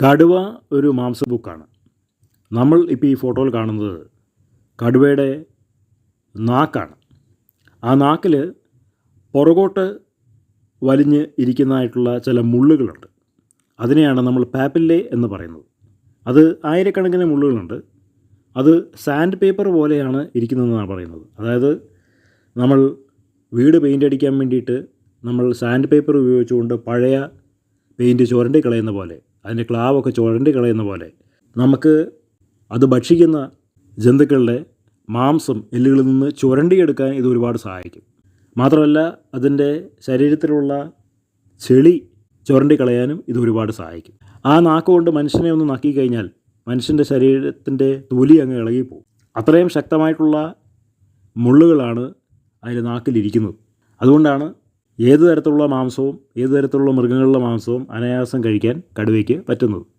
കടുവ ഒരു മാംസബുക്കാണ് നമ്മൾ ഇപ്പോൾ ഈ ഫോട്ടോയിൽ കാണുന്നത് കടുവയുടെ നാക്കാണ്. ആ നാക്കിൽ പുറകോട്ട് വലിഞ്ഞ് ഇരിക്കുന്നതായിട്ടുള്ള ചില മുള്ളുകളുണ്ട്. അതിനെയാണ് നമ്മൾ പാപ്പില്ലേ എന്ന് പറയുന്നത്. അത് ആയിരക്കണക്കിന് മുള്ളുകളുണ്ട്. അത് സാൻഡ് പേപ്പർ പോലെയാണ് ഇരിക്കുന്നതെന്നാണ് പറയുന്നത്. അതായത് നമ്മൾ വീട് പെയിന്റ് അടിക്കാൻ വേണ്ടിയിട്ട് നമ്മൾ സാൻഡ് പേപ്പർ ഉപയോഗിച്ചുകൊണ്ട് പഴയ പെയിന്റ് ചുരണ്ടി കളയുന്ന പോലെ അതിന്റെ ക്ലാവൊക്കെ ചുരണ്ടി കളയുന്ന പോലെ നമുക്ക് അത് ഭക്ഷിക്കുന്ന ജന്തുക്കളുടെ മാംസം എല്ലുകളിൽ നിന്ന് ചുരണ്ടിയെടുക്കാൻ ഇത് ഒരുപാട് സഹായിക്കും. മാത്രമല്ല അതിന്റെ ശരീരത്തിലുള്ള ചെളി ചുരണ്ടി കളയാനും ഇത് ഒരുപാട് സഹായിക്കും. ആ നാക്ക് കൊണ്ട് മനുഷ്യനെ ഒന്ന് നക്കി കഴിഞ്ഞാൽ മനുഷ്യന്റെ ശരീരത്തിന്റെ തൊലി അങ്ങ് ഇളകിപ്പോവും അത്രയും ശക്തമായിട്ടുള്ള മുള്ളുകളാണ് അതിന്റെ നാക്കിലിരിക്കുന്നത്. അതുകൊണ്ടാണ് ഏത് തരത്തിലുള്ള മാംസവും ഏത് തരത്തിലുള്ള മൃഗങ്ങളുടെ മാംസവും അനായാസം കഴിക്കാൻ കടുവയ്ക്ക് പറ്റുന്നത്?